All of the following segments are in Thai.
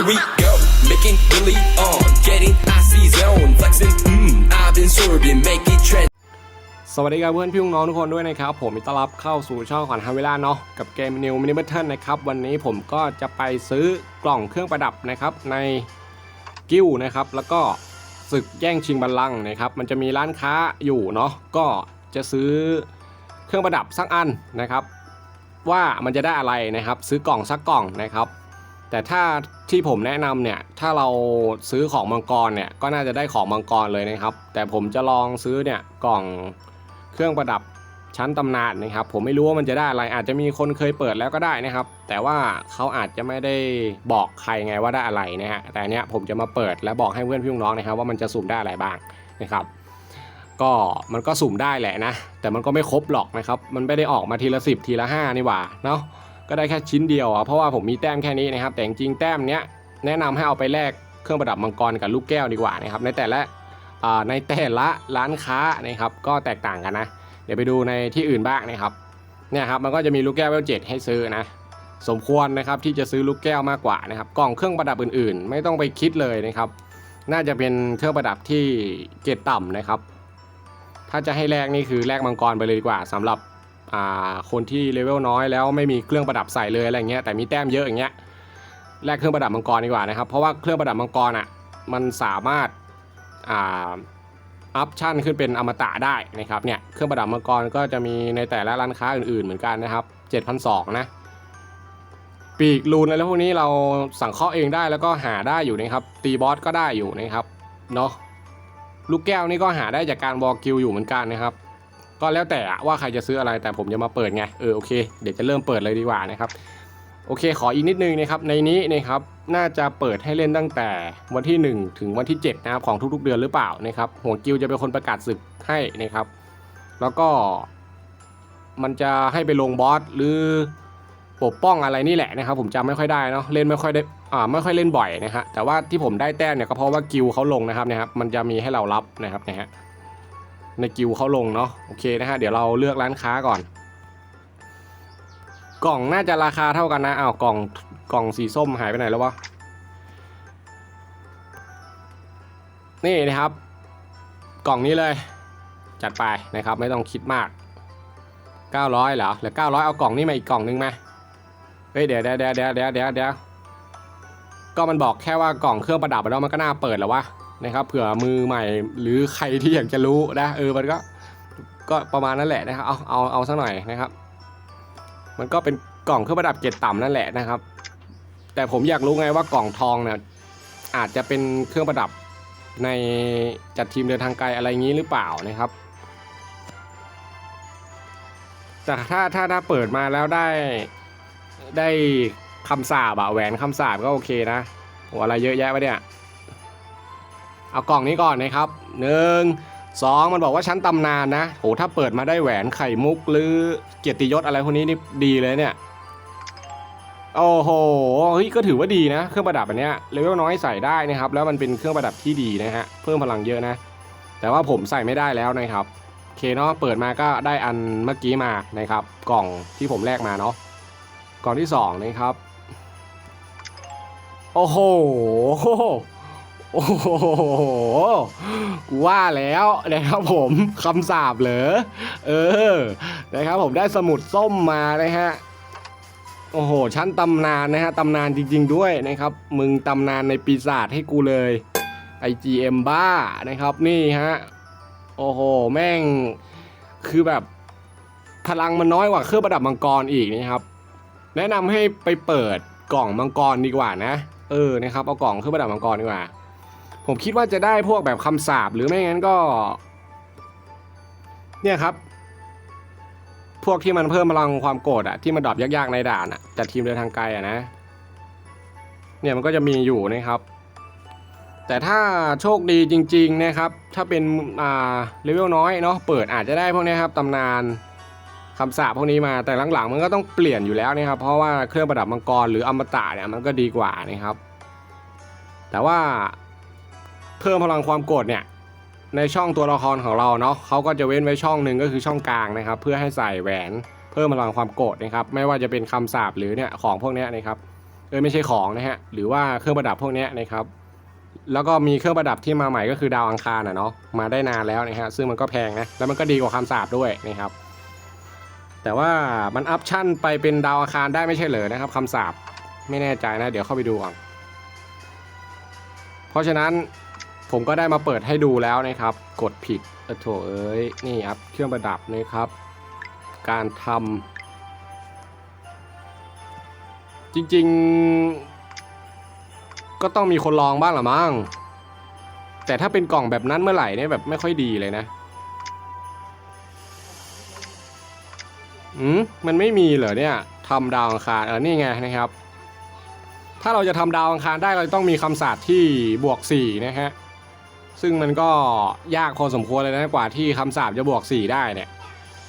Here we go, making Billy on, getting icy zone, flexing. Mmm, I've been sorbing, make it trend. สวัสดีครับเพื่อนพี่น้องทุกคนด้วยนะครับ ผมมิตรรับเข้าสู่ช่องของฮาเวล่าเนาะกับเกม New Mini Battle นะครับ วันนี้ผมก็จะไปซื้อกล่องเครื่องประดับนะครับในกิ้วนะครับ แล้วก็ศึกแย่งชิงบัลลังก์นะครับ มันจะมีร้านค้าอยู่เนาะก็จะซื้อเครื่องประดับสักอันนะครับ ว่ามันจะได้อะไรนะครับ ซื้อกล่องสักกล่องนะครับ แต่ถ้าที่ผมแนะนำเนี่ยถ้าเราซื้อของมังกรเนี่ยก็น่าจะได้ของมังกรเลยนะครับ แต่ผมจะลองซื้อเนี่ยกล่องเครื่องประดับชั้นตำนานนะครับ ผมไม่รู้ว่ามันจะได้อะไรอาจจะมีคนเคยเปิดแล้วก็ได้นะครับ แต่ว่าเขาอาจจะไม่ได้บอกใครไงว่าได้อะไรนะฮะแต่เนี้ยผมจะมาเปิดและบอกให้เพื่อนพี่น้องนะครับ ว่ามันจะสุ่มได้อะไรบ้างนะครับ ก็มันก็สุ่มได้แหละนะ แต่มันก็ไม่ครบหรอกนะครับ มันไม่ได้ออกมาทีละสิบทีละห้านี่หว่าเนาะ ก็ได้แค่ชิ้นเดียวอะเพราะว่าผมมีแต้มแค่นี้นะครับ แต่จริงแต้มเนี้ยแนะนำให้เอาไปแลกเครื่องประดับมังกรกับลูกแก้วดีกว่านะครับในแต่ละในแต่ละร้านค้านะครับก็แตกต่างกันนะ เดี๋ยวไปดูในที่อื่นบ้างนะครับเนี่ยครับมันก็จะมีลูกแก้วเวลเจ็ดให้ซื้อนะสมควรนะครับที่จะซื้อลูกแก้วมากกว่านะครับกล่องเครื่องประดับอื่นๆ ไม่ต้องไปคิดเลยนะครับ น่าจะเป็นเครื่องประดับที่เกรดต่ำนะครับ ถ้าจะให้แลกนี่คือแลกมังกรไปเลยดีกว่าสำหรับ คนที่เลเวลน้อยแล้วไม่มีเครื่องประดับใส่เลยอะไรเงี้ยแต่มีแต้มเยอะอย่างเงี้ยแลกเครื่องประดับมังกรดีกว่านะครับ เพราะว่าเครื่องประดับมังกรอะมันสามารถอ่าอัพชั่นขึ้นเป็นอมตะได้นะครับเนี่ยเครื่องประดับมังกรก็จะมีในแต่ละร้านค้าอื่นๆเหมือนกันนะครับ7,200นะปีกลูนอะไรพวกนี้เราสั่งเคาะเองได้แล้วก็หาได้อยู่นะครับ ตีบอสก็ได้อยู่นะครับเนาะลูกแก้วนี่ก็หาได้จากการวอลกิลอยู่เหมือนกันนะครับ ก็แล้วแต่ว่าใครจะซื้ออะไรแต่ผมจะมาเปิดไงเออโอเคเดี๋ยวจะเริ่มเปิดเลยดีกว่านะครับโอเคขออีกนิดนึงนะครับในนี้นะครับน่าจะเปิดให้เล่นตั้งแต่วันที่ 1 ถึงวันที่7นะครับของทุกๆเดือนหรือเปล่านะครับหัวกิวจะเป็นคนประกาศศึกให้นะครับ แล้วก็ มันจะให้ไปลงบอสหรือปกป้องอะไรนี่แหละนะครับ ผมจำไม่ค่อยได้เนาะเล่นไม่ค่อยได้อ่าไม่ค่อยเล่นบ่อยนะฮะแต่ว่าที่ผมได้แต้มเนี่ยก็เพราะว่ากิวเขาลงนะครับเนะครับ มันจะมีให้เรารับนะครับนะฮะ ในกิวเขาลงเนาะโอเคนะฮะเดี๋ยวเราเลือกร้านค้าก่อน กล่องน่าจะราคาเท่ากันนะอ้าวกล่องกล่องสีส้มหายไปไหนแล้ววะนี่นะครับ กล่องนี้เลย จัดไปนะครับไม่ต้องคิดมาก 900เหรอเหลือ900 เอากล่องนี้มาอีกกล่องนึงไหมเฮ้ยเดี๋ยวเดี๋ยวเดี๋ยวเดี๋ยวเดี๋ยวเดี๋ยวเดี๋ยวก็มันบอกแค่ว่ากล่องเครื่องประดับแล้วมันก็น่าเปิดแล้ววะ นะครับเผื่อมือใหม่หรือใครที่อยากจะรู้นะเออมันก็ก็ประมาณนั้นแหละนะครับเอาเอาเอาสักหน่อยนะครับ มันก็เป็นกล่องเครื่องประดับเกรดต่ำนั่นแหละนะครับ แต่ผมอยากรู้ไงว่ากล่องทองเนี่ยอาจจะเป็นเครื่องประดับในจัดทีมเดินทางไกลอะไรงี้หรือเปล่านะครับแต่ถ้าถ้าถ้าเปิดมาแล้วได้ได้คำสาบอะแหวนคำสาบก็โอเคนะโหอะไรเยอะแยะวะเนี่ย เอากล่องนี้ก่อนนะครับหนึ่งสองมันบอกว่าชั้นตำนานนะโหถ้าเปิดมาได้แหวนไข่มุกหรือเกียรติยศอะไรพวกนี้นี่ดีเลยเนี่ยโอ้โหเฮ้ยก็ถือว่าดีนะ เครื่องประดับอันเนี้ยเลเวลน้อยใส่ได้นะครับ แล้วมันเป็นเครื่องประดับที่ดีนะฮะเพิ่มพลังเยอะนะ แต่ว่าผมใส่ไม่ได้แล้วนะครับโอเคเนาะเปิดมาก็ได้อันเมื่อกี้มานะครับ กล่องที่ผมแลกมาเนาะกล่องที่สองนะครับโอ้โห โอ้โหกูว่าแล้วนะครับผมคำสาบเหรอเออนะครับผมได้สมุดส้มมานะฮะโอ้โหชั้นตำนานนะฮะตำนานจริง ๆ ด้วยนะครับ มึงตำนานในปีศาจให้กูเลย IGM บ้านะครับนี่ฮะโอ้โหแม่งคือแบบพลังมันน้อยกว่าเครื่องประดับมังกรอีกนะครับ แนะนำให้ไปเปิดกล่องมังกรดีกว่านะ เออนะครับเอากล่องเครื่องประดับมังกรดีกว่า ผมคิดว่าจะได้พวกแบบคำสาบหรือไม่งั้นก็ เนี่ยครับ พวกที่มันเพิ่มพลังความโกรธอะที่มันดรอปยากๆในด่านอะจัดทีมเดินทางไกลอะนะ เนี่ยมันก็จะมีอยู่นะครับ แต่ถ้าโชคดีจริง ๆนะครับ ถ้าเป็นอ่าเลเวลน้อยเนาะเปิดอาจจะได้พวกเนี้ยครับตำนานคำสาปพวกนี้มาแต่หลังๆมันก็ต้องเปลี่ยนอยู่แล้วนะครับ เพราะว่าเครื่องประดับมังกรหรืออมตะเนี่ยมันก็ดีกว่านะครับ แต่ว่า เพิ่มพลังความโกรธเนี่ยในช่องตัวละครของเราเนาะเขาก็จะเว้นไว้ช่องหนึ่งก็คือช่องกลางนะครับ เพื่อให้ใส่แหวนเพิ่มพลังความโกรธนะครับ ไม่ว่าจะเป็นคำสาปหรือเนี่ยของพวกนี้นะครับเออไม่ใช่ของนะฮะหรือว่าเครื่องประดับพวกนี้นะครับ แล้วก็มีเครื่องประดับที่มาใหม่ก็คือดาวอังคารอะเนาะมาได้นานแล้วนะฮะซึ่งมันก็แพงนะแล้วมันก็ดีกว่าคำสาปด้วยนะครับ แต่ว่ามันอัพชั่นไปเป็นดาวอังคารได้ไม่ใช่เหรอนะครับคำสาปไม่แน่ใจนะ เดี๋ยวเข้าไปดูก่อนเพราะฉะนั้น ผมก็ได้มาเปิดให้ดูแล้วนะครับ กดผิดเออโถเอ้ยนี่ครับเครื่องประดับนะครับ การทำจริงๆ ก็ต้องมีคนลองบ้างละมั้งแต่ถ้าเป็นกล่องแบบนั้นเมื่อไหร่เนี่ยแบบไม่ค่อยดีเลยนะอืมมันไม่มีเหรอเนี่ยทำดาวอังคารเออนี่ไงนะครับ ถ้าเราจะทำดาวอังคารได้เราต้องมีคำศาสตร์ที่บวก4นะฮะ ซึ่งมันก็ยากพอสมควรเลยนะกว่าที่คำสาปจะบวก 4 ได้เนี่ย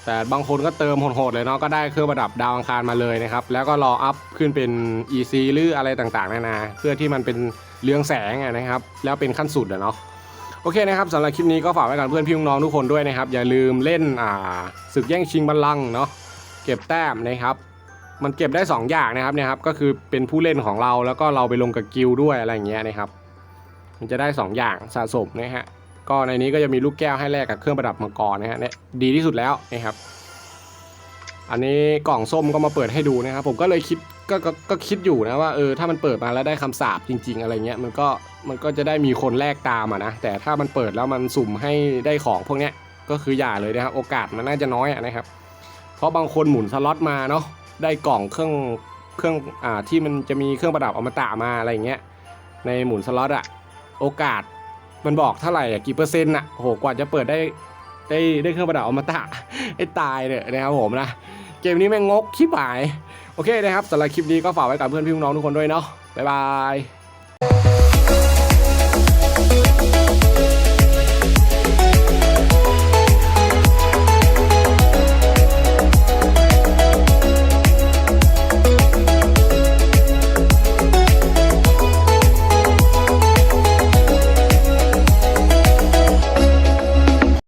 แต่บางคนก็เติมโหดๆเลยเนาะก็ได้เครื่องประดับดาวอังคารมาเลยนะครับ แล้วก็รออัพขึ้นเป็น EC หรืออะไรต่างๆนานาเพื่อที่มันเป็นเรืองแสงนะครับ แล้วเป็นขั้นสุดอะเนาะโอเคนะครับสำหรับคลิปนี้ก็ฝากไว้กับเพื่อนพี่น้องทุกคนด้วยนะครับ อย่าลืมเล่นอ่าศึกแย่งชิงบัลลังก์เนาะเก็บแต้มนะครับ มันเก็บได้ 2 อย่างนะครับเนี่ยครับก็คือเป็นผู้เล่นของเราแล้วก็เราไปลงกับกิลด้วยอะไรอย่างเงี้ยนะครับ มันจะได้ 2 อย่างสะสมนะฮะก็ในนี้ก็จะมีลูกแก้วให้แลกกับเครื่องประดับมังกรนะฮะเนี่ยดีที่สุดแล้วนะครับ อันนี้กล่องส้มก็มาเปิดให้ดูนะครับ ผมก็เลยคิดก็ก็ก็คิดอยู่นะว่าเออถ้ามันเปิดมาแล้วได้คำสาปจริง ๆ อะไรเงี้ยมันก็มันก็จะได้มีคนแลกตามอะนะแต่ถ้ามันเปิดแล้วมันสุ่มให้ได้ของพวกเนี้ยก็คืออย่าเลยนะครับโอกาสมันน่าจะน้อยอะนะครับ เพราะบางคนหมุนสล็อตมาเนาะได้กล่องเครื่องเครื่องอ่าที่มันจะมีเครื่องประดับอมตะมาอะไรเงี้ยในหมุนสล็อตอะ โอกาสมันบอกเท่าไหร่กี่เปอร์เซ็นต์อะโหกว่าจะเปิดได้ได้ได้เครื่องประดับอมตะไอ้ตายเนี่ยนะครับผมนะเกมนี้แม่งงกขี้หมาย โอเคนะครับสำหรับคลิปนี้ก็ฝากไว้กับเพื่อนพี่น้องทุกคนด้วยเนาะบ๊ายบาย